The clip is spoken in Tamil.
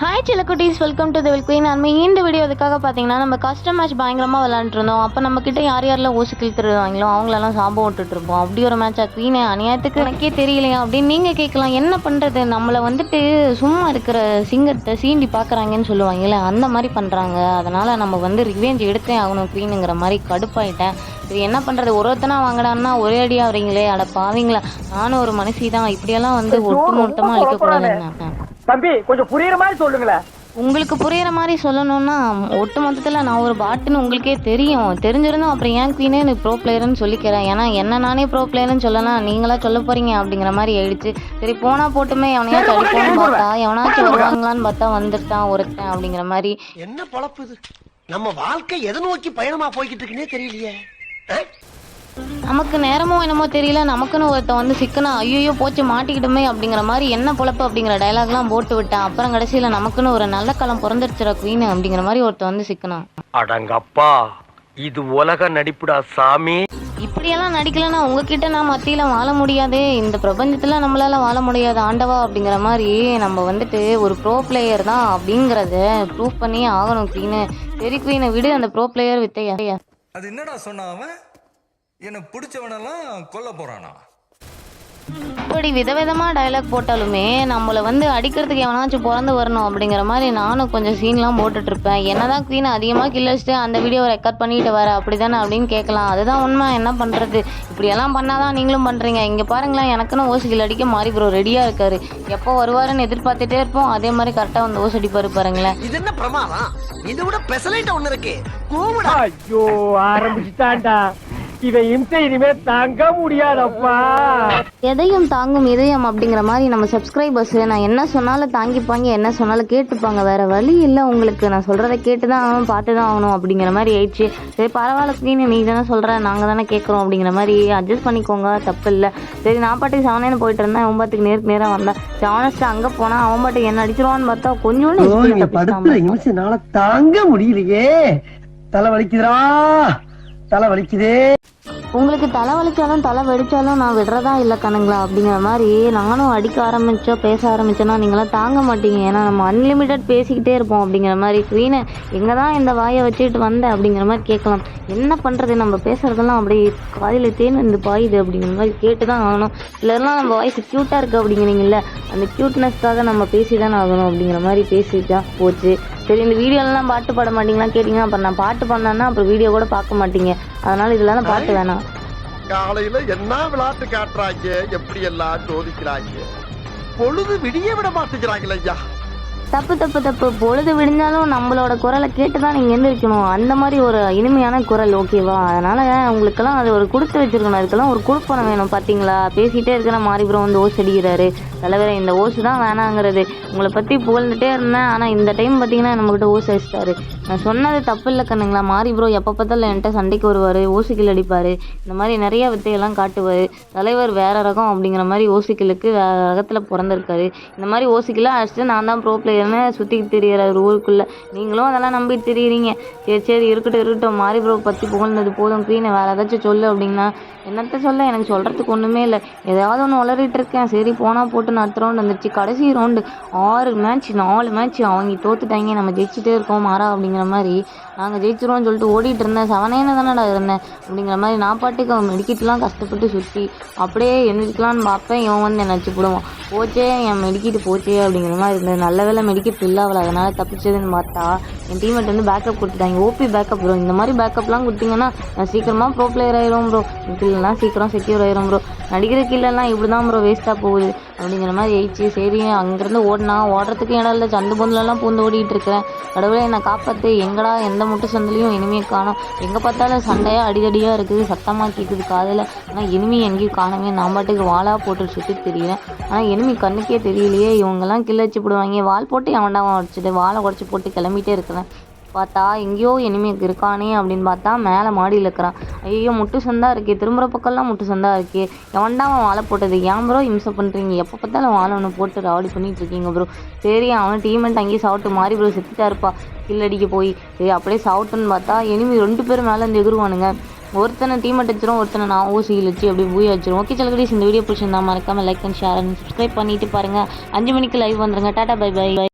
ஹாய் சிலக்குட்டீஸ் வெல்கம் டு த குயின் நம்ம இந்த வீடியோ இதுக்காக பார்த்தீங்கன்னா நம்ம கஸ்டம் மேட்ச் பயங்கரமாக விளாண்டுருந்தோம் அப்போ நம்ம கிட்ட யார் யாரெல்லாம் ஊசி கிழித்துருவாங்களோ அவங்களெல்லாம் சாபம் விட்டுட்டு இருப்போம். அப்படி ஒரு மேட்ச் குயினே அநியாயத்துக்கு எனக்கே தெரியலையா அப்படின்னு நீங்கள் கேட்கலாம். என்ன பண்ணுறது நம்மளை வந்துட்டு சும்மா இருக்கிற சிங்கத்தை சீண்டி பார்க்குறாங்கன்னு சொல்லுவாங்கல்ல அந்த மாதிரி பண்ணுறாங்க அதனால் நம்ம வந்து ரிவெஞ்ச் எடுத்தே ஆகணும் குயினுங்கிற மாதிரி கடுப்பாயிட்டேன். இது என்ன பண்ணுறது ஒரு ஒருத்தனா வாங்கடான்னா ஒரே அடியாக வரீங்களே அட பாவீங்களா? நானும் ஒரு மனுஷி தான். இப்படியெல்லாம் வந்து ஒட்டு மொத்தமாக அழிக்கக்கூடாதுன்னு தம்பி கொஞ்சம் புரியுற மாதிரி சொல்லுங்களேன். உங்களுக்கு புரியுற மாதிரி சொல்லணும்னா ஒட்டு மொத்தத்தில் நான் ஒரு பாட்டுன்னு உங்களுக்கே தெரியும். தெரிஞ்சிருந்தும் அப்புறம் ஏன் குவீனே எனக்கு ப்ரோ பிளேயர்னு சொல்லிக்கிறேன்? ஏன்னா என்ன நானே ப்ரோ பிளேயர்னு சொல்லலாம் நீங்களா சொல்ல போறீங்க அப்படிங்கிற மாதிரி ஆயிடுச்சு. சரி போனா போட்டுமே எவனையாச்சும் அடிப்போம்னு பார்த்தா எவனாச்சும் வருவாங்களான்னு பார்த்தா வந்துட்டான் ஒருத்தன் அப்படிங்கிற மாதிரி. என்ன பொழப்பு இது? நம்ம வாழ்க்கை எதை நோக்கி பயணமா போய்கிட்டு இருக்குன்னே தெரியலையே? நமக்கு நேரமோ என்னமோ தெரியல நமக்குன்னு ஒருத்தன் வந்து சிக்கனா ஐயோ போச்சு மாட்டிக்கிட்டுமே அப்படிங்கிற மாதிரி என்ன பொழப்பு அப்படிங்கிற டயலாக்லாம் போட்டு விட்டான் அப்புறம் கடைசியில் நமக்குன்னு ஒரு நல்ல காலம் பிறந்துருச்சுடா குயின் அப்படிங்கிற மாதிரி ஒருத்தன் வந்து சிக்கனான் அடங்கப்பா இது உலக நடிப்புடா சாமி. இப்படியெல்லாம் நடிக்கலைன்னா உங்ககிட்ட நான் மத்தியில் வாழ முடியாதே. இந்த பிரபஞ்சத்தில் நம்மளால வாழ முடியாது ஆண்டவா அப்படிங்கிற மாதிரி நம்ம வந்துட்டு ஒரு ப்ரோ பிளேயர் தான் அப்படிங்கிறத ப்ரூவ் பண்ணியே ஆகணும் குவீனு சரி குவீனை விடு அந்த ப்ரோ பிளேயர் வித்தையா. அது என்னடா அவன்? என்னை பிடிச்சவனெல்லாம் கொல்ல போறானா? இப்படி விதவிதமாக டயலாக் போட்டாலுமே நம்மளை வந்து அடிக்கிறதுக்கு எவனாச்சும் பிறந்து வரணும் அப்படிங்கிற மாதிரி நானும் கொஞ்சம் சீன்லாம் போட்டுட்டு இருப்பேன். என்னதான் குவீன் அதிகமாக கில்லடிச்சுட்டு அந்த வீடியோவை ரெக்கார்ட் பண்ணிட்டு வர அப்படி தானே அப்படின்னு கேட்கலாம். அதுதான் உண்மை. என்ன பண்ணுறது இப்படியெல்லாம் பண்ணாதான் நீங்களும் பண்ணுறீங்க இங்கே பாருங்களேன் எனக்குன்னு ஓசு கில் அடிக்க மாறி ப்ரோ ரெடியாக இருக்காரு. எப்போ வருவாருன்னு எதிர்பார்த்துட்டே இருப்போம். அதே மாதிரி கரெக்டாக வந்து ஓசு அடிப்பாரு பாருங்களேன். இது என்ன பிரமாதம்? இதை விட பெசலைட்ட ஒண்ணு இருக்கு. ஐயோ ஆரம்பிச்சுட்டான்டா. இவன் இம்சை இனிமே தாங்க முடியாதப்பா. எதையும் தாங்கும் இதயம் அப்படிங்கிற மாதிரி நம்ம சப்ஸ்கிரைபர்ஸ் நான் என்ன சொன்னாலும் தாங்கிப்பாங்க என்ன சொன்னாலும் கேட்டுப்பாங்க. வேற வழி இல்லை உங்களுக்கு. நான் சொல்றதை கேட்டு தான் ஆகணும் பார்த்து தான் ஆகணும் அப்படிங்கிற மாதிரி ஆயிடுச்சு. சரி பரவாயில்ல குவீன் நீ தானே சொல்ற நாங்கள் தானே கேட்குறோம் அப்படிங்கிற மாதிரி அட்ஜஸ்ட் பண்ணிக்கோங்க தப்பு இல்லை. சரி நான் பாட்டுக்கு செவனேன்னு போயிட்டு இருந்தேன் அவன் பாட்டுக்கு நேருக்கு நேராக வந்தேன். செவனஸ்ட்டு அங்கே போனால் அவன் பாட்டுக்கு என்ன அடிச்சிருவான்னு பார்த்தா கொஞ்சோண்டு தாங்க முடியலையே. தலை வலிக்குதுடா. தலை வலிக்குதே உங்களுக்கு தலை வலிச்சாலும் தலை வெடிச்சாலும் நான் விடுறதா இல்லை கணுங்களா அப்படிங்கிற மாதிரி நானும் அடிக்க ஆரம்பிச்சோ பேச ஆரம்பிச்சேன்னா நீங்களாம் தாங்க மாட்டீங்க. ஏன்னா நம்ம அன்லிமிட்டெட் பேசிக்கிட்டே இருப்போம் அப்படிங்கிற மாதிரி குவீனை எங்கே தான் இந்த வாயை வச்சுட்டு வந்த அப்படிங்கிற மாதிரி கேட்கலாம். என்ன பண்ணுறது நம்ம பேசுறதெல்லாம் அப்படியே காதில் தேன் இந்த பாயுது அப்படிங்கிற மாதிரி கேட்டு தான் ஆகணும். இல்லைன்னா நம்ம வாய்ஸ் க்யூட்டாக இருக்குது அப்படிங்கிறீங்கல்ல அந்த க்யூட்னஸ்க்காக நம்ம பேசி தானே ஆகணும் அப்படிங்கிற மாதிரி பேசிட்டா போச்சு. சரி இந்த வீடியோலாம் பாட்டு பாட மாட்டீங்களா கேட்டிங்கன்னா அப்புறம் நான் பாட்டு பண்ணேன்னா அப்புறம் வீடியோ கூட பார்க்க மாட்டீங்க. அதனால இதெல்லாம் பாட்டு வேணாம். காலையில என்ன விளையாட்டு காட்டுறாங்க? எப்படி எல்லாம் சோதிக்கிறாங்க? பொழுது விடிய விட மாட்டேங்கிறாங்களே ஐயா. தப்பு தப்பு தப்பு. பொழுது விடிஞ்சாலும் நம்மளோட குரலை கேட்டு தான் நீங்கள் எழுந்திருக்கணும் அந்த மாதிரி ஒரு இனிமையான குரல் ஓகேவா அதனால் உங்களுக்கெல்லாம் அது ஒரு கொடுத்து வச்சிருக்கணும். அதுக்கெல்லாம் ஒரு கொடுப்பனம் வேணும் பார்த்தீங்களா பேசிகிட்டே இருக்கிற மாறி ப்ரோ வந்து ஓஸ் அடிக்கிறாரு. தலைவரை இந்த ஓசு தான் வேணாங்கிறது. உங்களை பற்றி புகழ்ந்துட்டே இருந்தேன் ஆனால் இந்த டைம் பார்த்தீங்கன்னா நம்மக்கிட்ட ஓஸ் அடிச்சிட்டாரு. நான் சொன்னது தப்பு இல்லை கண்ணுங்களா? மாறி ப்ரோ எப்போ பார்த்தாலும் என்கிட்ட சண்டைக்கு வருவார் ஓசிக்கில் அடிப்பார். இந்த மாதிரி நிறைய வித்தையெல்லாம் காட்டுவார். தலைவர் வேற ரகம் அப்படிங்கிற மாதிரி ஓசிக்கிலுக்கு வேறு ரகத்தில் பிறந்திருக்காரு. இந்த மாதிரி ஓசிக்கெல்லாம் அடிச்சுட்டு நான் தான் ப்ரோ என்ன சுற்றிக்கிட்டு திரியிறாரு ஊருக்குள்ளே. நீங்களும் அதெல்லாம் நம்பி திரியிறீங்க. சரி சரி இருக்கட்டும் இருக்கட்டும். மாறி ப்ரோ பற்றி புகழ்ந்தது போதும். க்ரீனை வேறு ஏதாச்சும் சொல்லு அப்படின்னா. என்னத்த சொல்ல? எனக்கு சொல்கிறதுக்கு ஒன்றுமே இல்லை. ஏதாவது ஒன்று உளறிட்டு இருக்கேன். சரி போனால் போட்டு அடுத்த ரவுண்டு வந்துருச்சு. கடைசி ரவுண்டு ஆறு மேட்ச் நாலு மேட்ச் அவங்க தோத்துட்டாங்க. நம்ம ஜெயிச்சுட்டே இருக்கோம். மாறா அப்படிங்கிற மாதிரி. நாங்கள் ஜெயிச்சிருவோம்னு சொல்லிட்டு ஓடிட்டு இருந்தேன். செவனேன்னு தானடா இருந்தேன். அப்படிங்கிற மாதிரி நான் பாட்டுக்கு அவன் மெடிக்கிட்டுலாம் கஷ்டப்பட்டு சுற்றி அப்படியே எழுந்திரிக்கலான்னு பார்ப்பேன். இவன் வந்து என்ன வச்சு போடுவான். போச்சே என் மெடிக்கிட்டு போச்சே அப்படிங்கிற மாதிரி இருந்தது. நல்ல வேலை மெடிக்கல் இல்லை அதனால் தப்பிச்சதுன்னு பார்த்தா என் டீம்மேட் வந்து பேக்கப் கொடுத்துட்டாங்க. ஓபி பேக்கப் ப்ரோ இந்த மாதிரி பேக்கப்லாம் கொடுத்தீங்கன்னா நான் சீக்கிரமாக ப்ரோ பிளேயர் ஆயிரும் ப்ரோ கில்லாம் சீக்கிரம் செக்யூர் ஆயிரும் ப்ரோ நடிக்கிற கில்லெல்லாம் இப்படி தான் ப்ரோ வேஸ்ட்டாக போகுது. அப்படிங்கிற மாதிரி ஆயிடுச்சு. சரி அங்கேருந்து ஓடினா ஓடுறதுக்கு இடம் இல்லை. சந்து பொந்துலலாம் பூந்து ஓடிட்டு இருக்கிறேன். கடவுளே என்னை காப்பாற்று எங்கடா எந்த முட்டு சந்திலையும் இனிமே காணோம். எங்கே பார்த்தாலும் சண்டையாக அடிதடியாக இருக்குது. சத்தமாக கேட்குது காதில். ஆனால் இனிமே எங்கேயும் காணவே நான் பாட்டுக்கு வாழாக போட்டு சுற்றி தெரியுறேன். ஆனால் எனிமி கண்ணுக்கே தெரியலையே. இவங்கெல்லாம் கிள்ள வச்சு போடுவாங்க. வால் போட்டு போட்டு அவன்டா வச்சுட்டு வாழை உடச்சி போட்டு கிளம்பிட்டே இருக்கிறேன். பார்த்தா எங்கேயோ இனிமே இருக்கானே அப்படின்னு பார்த்தா மேலே மாடியில் இருக்கிறான். ஐயோ முட்டு சந்தா இருக்கே. திரும்புகிற பக்கம்லாம் முட்டு சந்தா இருக்கே. எவன்டா அவன் வாழை போட்டது ஏன் ப்ரோ இம்சை பண்ணுறீங்க எப்போ பார்த்தாலும் வாழை ஒன்று போட்டு ராவடி பண்ணிட்டு இருக்கீங்க ப்ரோ சரி அவன் டீமெண்ட் அங்கேயே சாப்பிட்டு மாறி ப்ரோ செத்துட்டா இருப்பா கில்லடிக்க போய். சரி அப்படியே சாப்பிட்டுன்னு பார்த்தா இனிமே ரெண்டு பேரும் மேலே இருந்து எகிருவானுங்க ஒருத்தனை டீம் அடிச்சிரும் ஒருத்தனை நான் ஊசி இழுச்சு அப்படியே பூய் வச்சிரும் ஓகே சலகடிஸ் இந்த வீடியோ பிடிச்சிருந்தா மறக்காம like and share and subscribe பண்ணிட்டு பாருங்க. அஞ்சு மணிக்கு லைவ் வந்துருங்க. Tata bye by